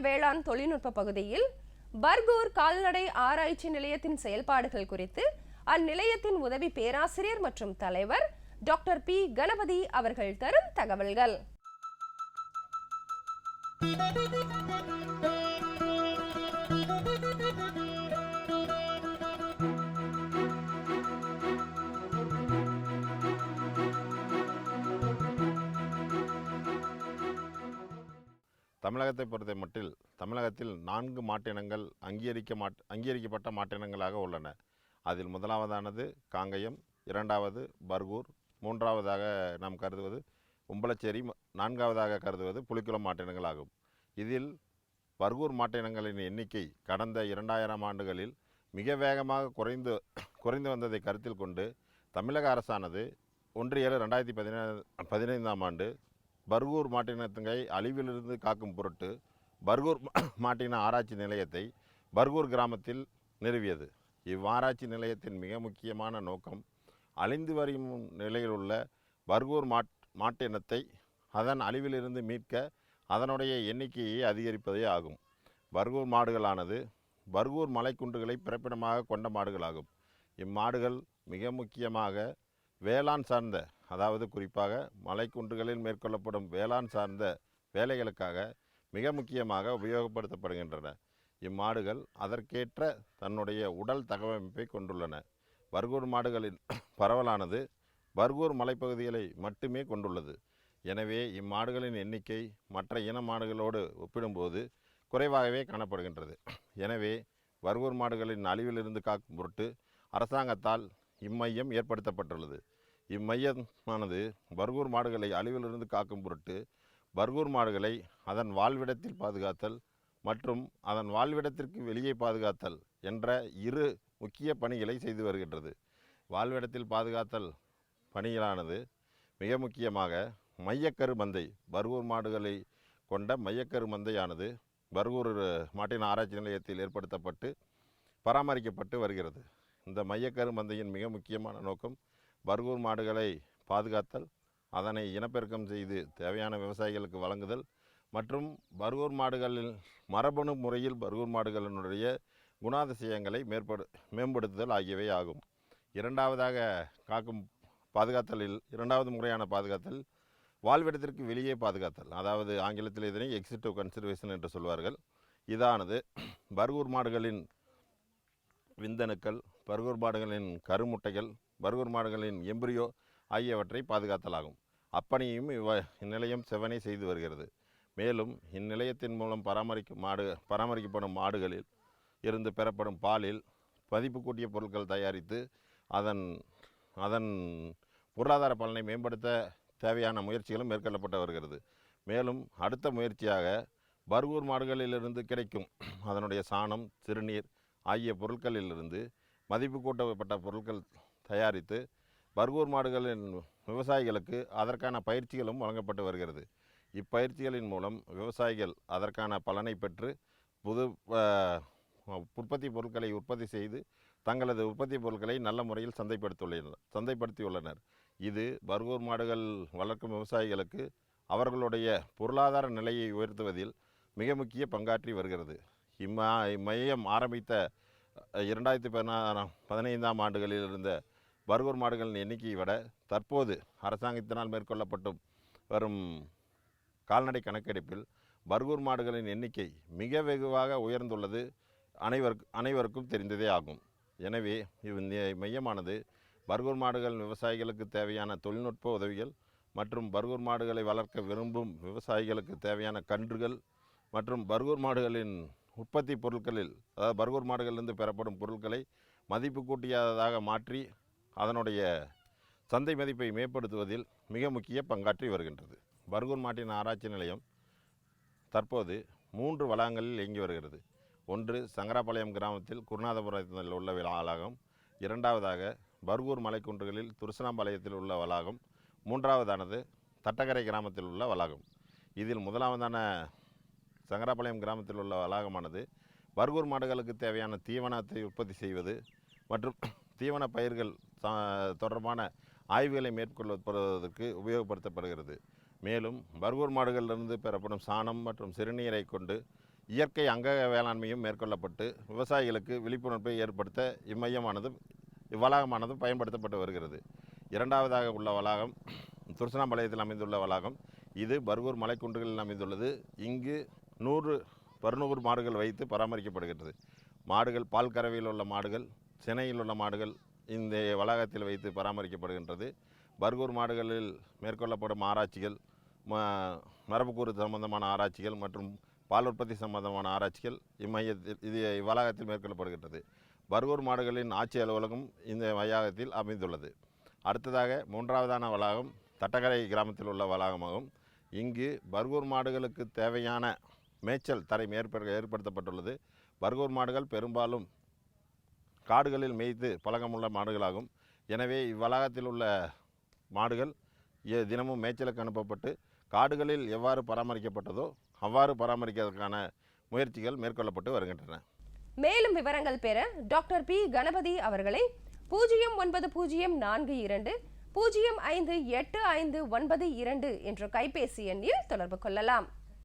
வேளாண் தொழில்நுட்ப பகுதியில் பர்கூர் கால்நடை ஆராய்ச்சி நிலையத்தின் செயல்பாடுகள் குறித்து அந்நிலையத்தின் உதவி பேராசிரியர் மற்றும் தலைவர் டாக்டர் பி. கணபதி அவர்கள் தரும் தகவல்கள். தமிழகத்தை பொறுத்த மட்டில் தமிழகத்தில் நான்கு மாட்டினங்கள் அங்கீகரிக்க மாட் அங்கீகரிக்கப்பட்ட மாட்டினங்களாக உள்ளன. அதில் முதலாவதானது காங்கயம் இரண்டாவது பர்கூர் மூன்றாவதாக நாம் கருதுவது உம்பளச்சேரி நான்காவதாக கருதுவது புலிக்குளம் மாட்டினங்கள் ஆகும் இதில் பர்கூர் மாட்டினங்களின் எண்ணிக்கை கடந்த இரண்டாயிரம் ஆண்டுகளில் மிக வேகமாக குறைந்து குறைந்து வந்ததை கருத்தில் கொண்டு தமிழக அரசானது ஒன்று ஏழு ரெண்டாயிரத்தி பதினா பதினைந்தாம் ஆண்டு பர்கூர் மாட்டினத்துங்கை அழிவிலிருந்து காக்கும் பொருட்டு பர்கூர் மாட்டின ஆராய்ச்சி நிலையத்தை பர்கூர் கிராமத்தில் நிறுவியது. இவ்வாராய்ச்சி நிலையத்தின் மிக முக்கியமான நோக்கம் அழிந்து வரும் நிலையில் உள்ள பர்கூர் மாட் மாட்டினத்தை அதன் அழிவிலிருந்து மீட்க அதனுடைய எண்ணிக்கையை அதிகரிப்பதே ஆகும். பர்கூர் மாடுகளானது பர்கூர் மலைக்குன்றுகளை பிறப்பிடமாக கொண்ட மாடுகளாகும். இம்மாடுகள் மிக முக்கியமாக வேளாண் சார்ந்த அதாவது குறிப்பாக மலைக்குன்றுகளில் மேற்கொள்ளப்படும் வேளாண் சார்ந்த வேலைகளுக்காக மிக முக்கியமாக உபயோகப்படுத்தப்படுகின்றன. இம்மாடுகள் அதற்கேற்ற தன்னுடைய உடல் தகவமைப்பை கொண்டுள்ளன. பர்கூர் மாடுகளின் பரவலானது பர்கூர் மலைப்பகுதிகளை மட்டுமே கொண்டுள்ளது. எனவே இம்மாடுகளின் எண்ணிக்கை மற்ற இன மாடுகளோடு ஒப்பிடும்போது குறைவாகவே காணப்படுகின்றது. எனவே பர்கூர் மாடுகளின் அழிவிலிருந்து காக்கும் பொருட்டு அரசாங்கத்தால் இம்மையம் ஏற்படுத்தப்பட்டுள்ளது. இம்மையமானது பர்கூர் மாடுகளை அழிவிலிருந்து காக்கும் பொருட்டு பர்கூர் மாடுகளை அதன் வாழ்விடத்தில் பாதுகாத்தல் மற்றும் அதன் வாழ்விடத்திற்கு வெளியே பாதுகாத்தல் என்ற இரு முக்கிய பணிகளை செய்து வருகின்றது. வாழ்விடத்தில் பாதுகாத்தல் பணிகளானது மிக முக்கியமாக மையக்கரு மந்தை பர்கூர் மாடுகளை கொண்ட மையக்கரு மந்தையானது பர்கூர் மாட்டின் ஆராய்ச்சி நிலையத்தில் ஏற்படுத்தப்பட்டு பராமரிக்கப்பட்டு வருகிறது. இந்த மையக்கரு மந்தையின் மிக முக்கியமான நோக்கம் பர்கூர் மாடுகளை பாதுகாத்தல் அதனை இனப்பெருக்கம் செய்து தேவையான விவசாயிகளுக்கு வழங்குதல் மற்றும் பர்கூர் மாடுகளில் மரபணு முறையில் பர்கூர் மாடுகளினுடைய குணாதிசயங்களை மேற்படு மேம்படுத்துதல் ஆகியவை ஆகும். இரண்டாவதாக காக்கும் பாதுகாத்தலில் இரண்டாவது முறையான பாதுகாத்தல் வாழ்விடத்திற்கு வெளியே பாதுகாத்தல் அதாவது ஆங்கிலத்தில் இதனை எக்ஸிட்டிவ் கன்சர்வேஷன் என்று சொல்வார்கள். இதானது பர்கூர் மாடுகளின் விந்தணுக்கள் பர்கூர் மாடுகளின் கருமுட்டைகள் பர்கூர் மாடுகளின் எம்பிரியோ ஆகியவற்றை பாதுகாத்தலாகும். அப்பணியும் இவ்வ இந்நிலையம் செவனை செய்து வருகிறது. மேலும் இந்நிலையத்தின் மூலம் பராமரிக்கும் மாடு பராமரிக்கப்படும் மாடுகளில் இருந்து பெறப்படும் பாலில் மதிப்பு கூட்டிய பொருட்கள் தயாரித்து அதன் அதன் பொருளாதார பலனை மேம்படுத்த தேவையான முயற்சிகளும் மேற்கொள்ளப்பட்டு வருகிறது. மேலும் அடுத்த முயற்சியாக பர்கூர் மாடுகளிலிருந்து கிடைக்கும் அதனுடைய சாணம் சிறுநீர் ஆகிய பொருட்களிலிருந்து மதிப்பு கூட்டப்பட்ட பொருட்கள் தயாரித்து பர்கூர் மாடுகளின் விவசாயிகளுக்கு அதற்கான பயிற்சிகளும் வழங்கப்பட்டு வருகிறது. இப்பயிற்சிகளின் மூலம் விவசாயிகள் அதற்கான பலனை பெற்று புது உற்பத்தி பொருட்களை உற்பத்தி செய்து தங்களது உற்பத்தி பொருட்களை நல்ல முறையில் சந்தைப்படுத்தியுள்ளனர் சந்தைப்படுத்தியுள்ளனர். இது பர்கூர் மாடுகள் வளர்க்கும் விவசாயிகளுக்கு அவர்களுடைய பொருளாதார நிலையை உயர்த்துவதில் மிக முக்கிய பங்காற்றி வருகிறது. இம்மா இம்மையம் ஆரம்பித்த இரண்டாயிரத்தி பதினாறாம் பதினைந்தாம் ஆண்டுகளில் இருந்த பர்கூர் மாடுகளின் எண்ணிக்கையை விட தற்போது அரசாங்கத்தினால் மேற்கொள்ளப்பட்டு வரும் கால்நடை கணக்கெடுப்பில் பர்கூர் மாடுகளின் எண்ணிக்கை மிக வெகுவாக உயர்ந்துள்ளது அனைவர் அனைவருக்கும் தெரிந்ததே ஆகும். எனவே இந்த மையமானது பர்கூர் மாடுகள் விவசாயிகளுக்கு தேவையான தொழில்நுட்ப உதவிகள் மற்றும் பர்கூர் மாடுகளை வளர்க்க விரும்பும் விவசாயிகளுக்கு தேவையான கன்றுகள் மற்றும் பர்கூர் மாடுகளின் உற்பத்தி பொருட்களில் அதாவது பர்கூர் மாடுகளிலிருந்து பெறப்படும் பொருட்களை மதிப்பு கூட்டியாததாக மாற்றி அதனுடைய சந்தை மதிப்பை மேம்படுத்துவதில் மிக முக்கிய பங்காற்றி வருகின்றது. பர்கூர் மாட்டின் ஆராய்ச்சி நிலையம் தற்போது மூன்று வளாகங்களில் இயங்கி வருகிறது. ஒன்று சங்கராபாளையம் கிராமத்தில் குருநாதபுரத்தில் உள்ள வளாகம் இரண்டாவதாக பர்கூர் மலைக்குன்றுகளில் துருசனாம்பாளையத்தில் உள்ள வளாகம் மூன்றாவதானது தட்டக்கரை கிராமத்தில் உள்ள வளாகம். இதில் முதலாவதான சங்கராபாளையம் கிராமத்தில் உள்ள வளாகமானது பர்கூர் மாடுகளுக்கு தேவையான தீவனத்தை உற்பத்தி செய்வது மற்றும் தீவன பயிர்கள் தொடர்பான ஆய்வுகளை மேற்கொள்வதற்கு உபயோகப்படுத்தப்படுகிறது. மேலும் பர்கூர் மாடுகளிலிருந்து பெறப்படும் சாணம் மற்றும் சிறுநீரை கொண்டு இயற்கை அங்க வேளாண்மையும் மேற்கொள்ளப்பட்டு விவசாயிகளுக்கு விழிப்புணர்வை ஏற்படுத்த இம்மையமானது இவ்வளாகமானது பயன்படுத்தப்பட்டு வருகிறது. இரண்டாவதாக உள்ள வளாகம் துருசனாம்பாளையத்தில் அமைந்துள்ள வளாகம். இது பர்கூர் மலைக்குன்றுகளில் அமைந்துள்ளது. இங்கு நூறு பருநூறு மாடுகள் வைத்து பராமரிக்கப்படுகிறது மாடுகள் பால் கறவையில் உள்ள மாடுகள் சினையில் உள்ள மாடுகள் இந்த வளாகத்தில் வைத்து பராமரிக்கப்படுகின்றது. பர்கூர் மாடுகளில் மேற்கொள்ளப்படும் ஆராய்ச்சிகள் ம மரபுக்கூறு சம்பந்தமான ஆராய்ச்சிகள் மற்றும் பால் உற்பத்தி சம்பந்தமான ஆராய்ச்சிகள் இம்மையத்தில் இது இவ்வளாகத்தில் மேற்கொள்ளப்படுகின்றது. பர்கூர் மாடுகளின் ஆட்சி அலுவலகம் இந்த வளாகத்தில் அமைந்துள்ளது. அடுத்ததாக மூன்றாவதான வளாகம் தட்டக்கரை கிராமத்தில் உள்ள வளாகமாகும். இங்கு பர்கூர் மாடுகளுக்கு தேவையான மேய்ச்சல் தரை ஏற்ப ஏற்படுத்தப்பட்டுள்ளது. பர்கூர் மாடுகள் பெரும்பாலும் காடுகளில் மேய்த்து பழக்கமுள்ள மாடுகளாகும். எனவே இவ்வளாகத்தில் உள்ள மாடுகள் எ- தினமும் மேய்ச்சலுக்கு அனுப்பப்பட்டு காடுகளில் எவ்வாறு பராமரிக்கப்பட்டதோ அவ்வாறு பராமரிக்கிறதுக்கான முயற்சிகள் மேற்கொள்ளப்பட்டு வருகின்றன. மேலும் விவரங்கள் பெற டாக்டர் பி. கணபதி அவர்களை பூஜ்ஜியம் ஒன்பது பூஜ்ஜியம் நான்கு இரண்டு பூஜ்ஜியம் ஐந்து எட்டு ஐந்து ஒன்பது இரண்டு என்ற கைபேசி எண்ணில் தொடர்பு கொள்ளலாம்.